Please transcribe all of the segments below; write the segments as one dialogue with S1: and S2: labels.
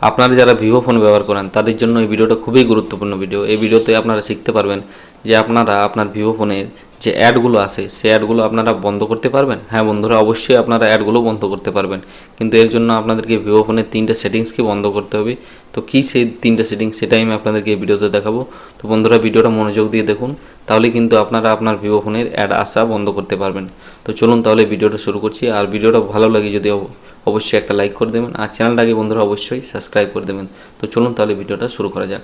S1: আপনারা যারা Vivo phone ব্যবহার করেন, তাদের জন্য এই ভিডিওটা খুবই গুরুত্বপূর্ণ ভিডিও। এই ভিডিওতে আপনারা শিখতে পারবেন যে আপনারা আপনার ভিভো ফোনের যে অ্যাডগুলো আছে, সেই অ্যাডগুলো আপনারা বন্ধ করতে পারবেন? হ্যাঁ বন্ধুরা, অবশ্যই আপনারা অ্যাডগুলো বন্ধ করতে পারবেন। কিন্তু এর জন্য আপনাদেরকে ভিভো ফোনের তিনটে সেটিংসকে বন্ধ করতে হবে? তো কী সেই তিনটে সেটিংস, সেটাই আমি আপনাদেরকে এই ভিডিওতে দেখাবো। তো বন্ধুরা, ভিডিওটা মনোযোগ দিয়ে দেখুন। তাহলে কিন্তু আপনারা আপনার ভিভো ফোনের অ্যাড আসা বন্ধ করতে পারবেন। তো চলুন তাহলে ভিডিওটা শুরু করছি। আর ভিডিওটা ভালো লাগে যদি অবশ্যই একটা লাইক করে দেবেন। আর চ্যানেলটাকে বন্ধুরা অবশ্যই সাবস্ক্রাইব করে দেবেন। তো চলুন তাহলে ভিডিওটা শুরু করা যাক।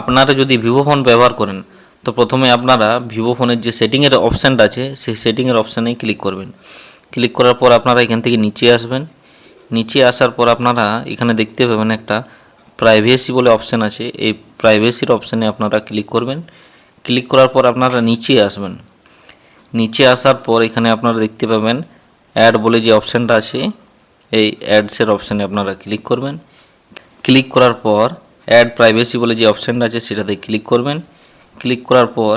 S1: আপনারা যদি ভিভো ফোন ব্যবহার করেন তো প্রথমে আপনারা ভিভো ফোনের যে সেটিংয়ের অপশানটা আছে, সেই সেটিংয়ের অপশানেই ক্লিক করবেন। ক্লিক করার পর আপনারা এখান থেকে নিচে আসবেন। নিচে আসার পর আপনারা এখানে দেখতে পাবেন একটা প্রাইভেসি বলে অপশান আছে। এই প্রাইভেসির অপশানে আপনারা ক্লিক করবেন। ক্লিক করার পর আপনারা নিচে আসবেন। নিচে আসার পর এখানে আপনারা দেখতে পাবেন অ্যাড বলে যে অপশানটা আছে, এই অ্যাডসের অপশানে আপনারা ক্লিক করবেন। ক্লিক করার পর অ্যাড প্রাইভেসি বলে যে অপশানটা আছে, সেটাতে ক্লিক করবেন। ক্লিক করার পর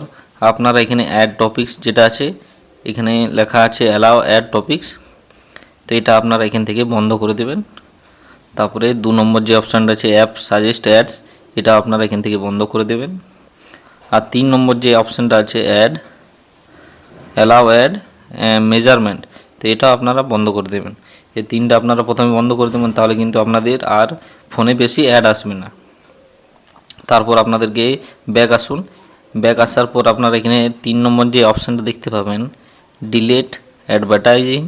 S1: আপনারা এখানে অ্যাড টপিকস যেটা আছে, এখানে লেখা আছে অ্যালাও অ্যাড টপিকস তো এটা আপনারা এখান থেকে বন্ধ করে দেবেন। তারপরে দু নম্বর যে অপশানটা আছে অ্যাপ সাজেস্ট অ্যাডস এটা আপনারা এখান থেকে বন্ধ করে দেবেন। আর তিন নম্বর যে অপশানটা আছে অ্যাড অ্যালাউ অ্যাড মেজারমেন্ট তো এটা আপনারা বন্ধ করে দেবেন। এই তিনটা আপনারা প্রথমে বন্ধ করে দেবেন, তাহলে কিন্তু আপনাদের আর ফোনে বেশি অ্যাড আসবে না। তারপর আপনাদেরকে ব্যাক আসুন ব্যাক আসার পর আপনারা এখানে তিন নম্বর যে অপশানটা দেখতে পাবেন ডিলেট অ্যাডভার্টাইজিং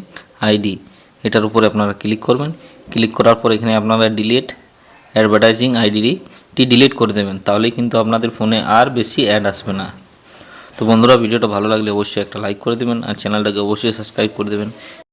S1: আইডি এটার উপরে আপনারা ক্লিক করবেন। ক্লিক করার পর এখানে আপনারা ডিলেট অ্যাডভার্টাইজিং আইডিটি ডিলিট করে দেবেন। তাহলেই কিন্তু আপনাদের ফোনে আর বেশি অ্যাড আসবে না। তো বন্ধুরা, ভিডিওটা ভালো লাগলে অবশ্যই একটা লাইক করে দেবেন আর চ্যানেলটাকে অবশ্যই সাবস্ক্রাইব করে দেবেন।